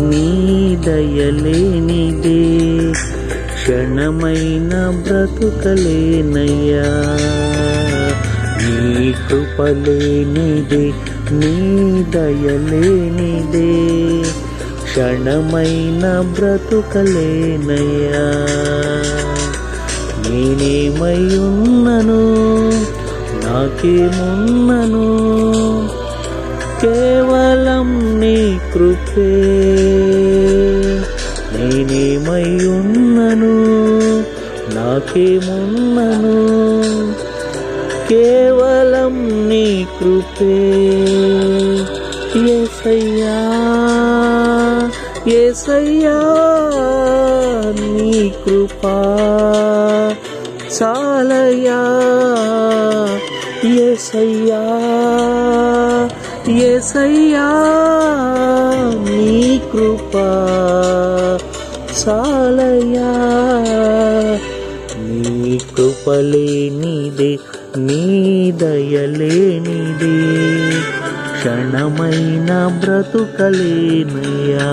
నీ దయలేనిదే. క్షణమైన బ్రతుకలేనయ్యా నీ కృపలేనిదే నీ దయలేనిదే. క్షణమైన బ్రతుకలేనయ్యా నేనేమై ఉన్నను నాకేమున్నను. కేవలం కృపే నేనేమై ఉన్నను నాకేమున్నను? కేవలం నీ కృపే. ఏసయ్యా ఏసయ్యా నీ కృపా. చాలయా ఏసయ్యా ఏసయ్యా నీ కృప చాలయా నీ కృపలేనిదే నీ దయలేనిదే క్షణమైన బ్రతుకలేనయ్యా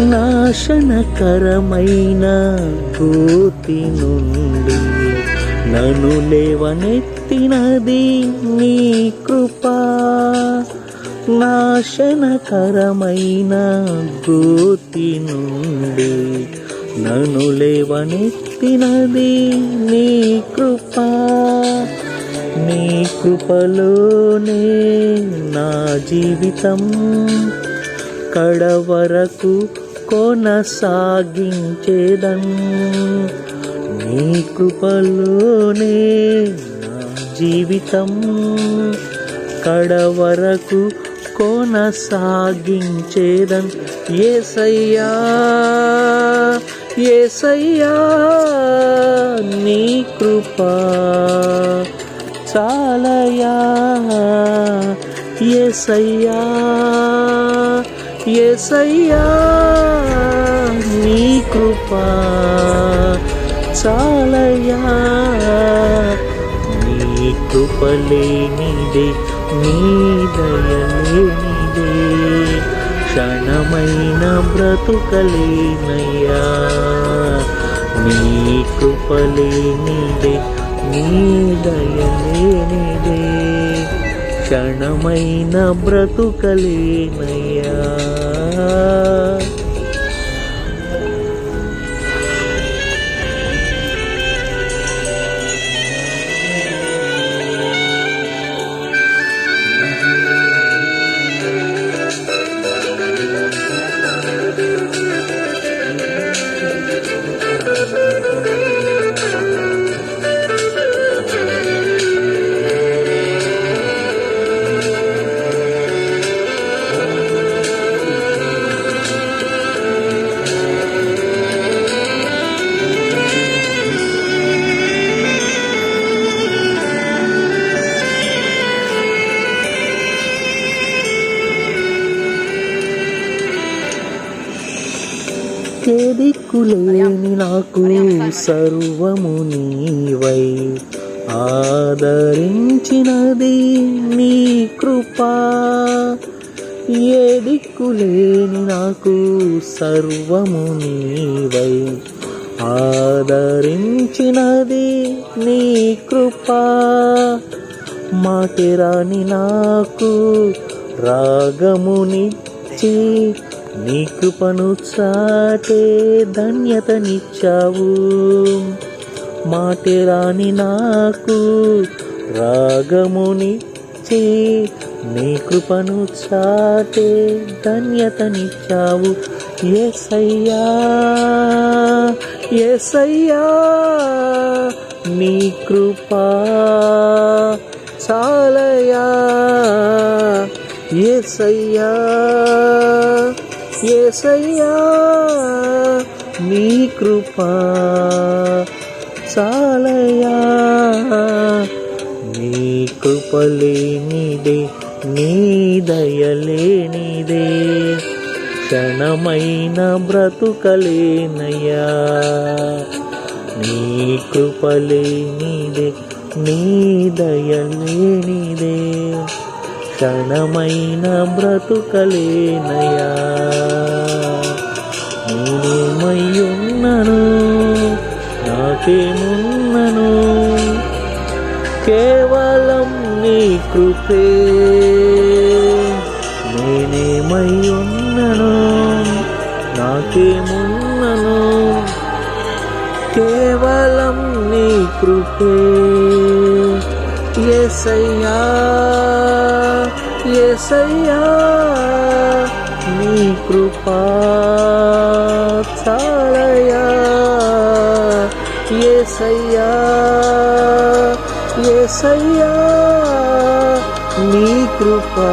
నాశనకరమైన గోతి నుండి నన్ను లేవనెత్తినది నీ కృప. నాశనకరమైన గోతి నుండి నన్ను లేవనెత్తినది నీ కృప. నీ కృపలోనే నా జీవితం కడవరకు కొనసాగించేదన్. నీ కృపలోనే నా జీవితం కడవరకు కొనసాగించేదన్. ఏసయ్యా ఏసయ్యా నీ కృప చాలయా ఏసయ్యా. ఎసయ్యా నీ కృప చాలయ్యా. నీ కృప లేనిదే నీ దయ లేనిదే క్షణమైన బ్రతుకలేనయ్యా నీ కృప లేనిదే నీ దయ లేనిదే క్షణమైన బ్రతుకలేనయ్యా. దిక్కులేని నాకు సర్వము నీవై ఆదరించినది నీ కృపా. ఏ దిక్కులేని నాకు సర్వము నీవై ఆదరించినది నీ కృపా. మాటిరాని నాకు రాగమునిచ్చి నీ కృపను చాటే ధన్యతనిచ్చావు మాటిరాని నాకు రాగమునిచ్చి నీ కృపను చాటే ధన్యతనిచ్చావు. ఎసయ్యా ఎసయ్యా నీ కృపా చాలయా ఎసయ్యా ఏసయ్యా నీ కృపా చాలయ్యా. నీ కృపలేనిదే నీ దయలేనిదే క్షణమైన బ్రతుకలేనయ్యా నీ కృపలేనిదే నీ దయలేనిదే క్షణమైన బ్రతుకలేనయా నేనేమయ్యున్నను? నాకేమున్నను? కేవలం నీ కృపే. నేనేమయ్యున్నను? నాకేమున్నను? కేవలం నీ కృపే. ఎసయ్యా ఎసయ్యా నీ కృపా చాలయా ఎసయ్యా ఎసయ్యా నీ కృపా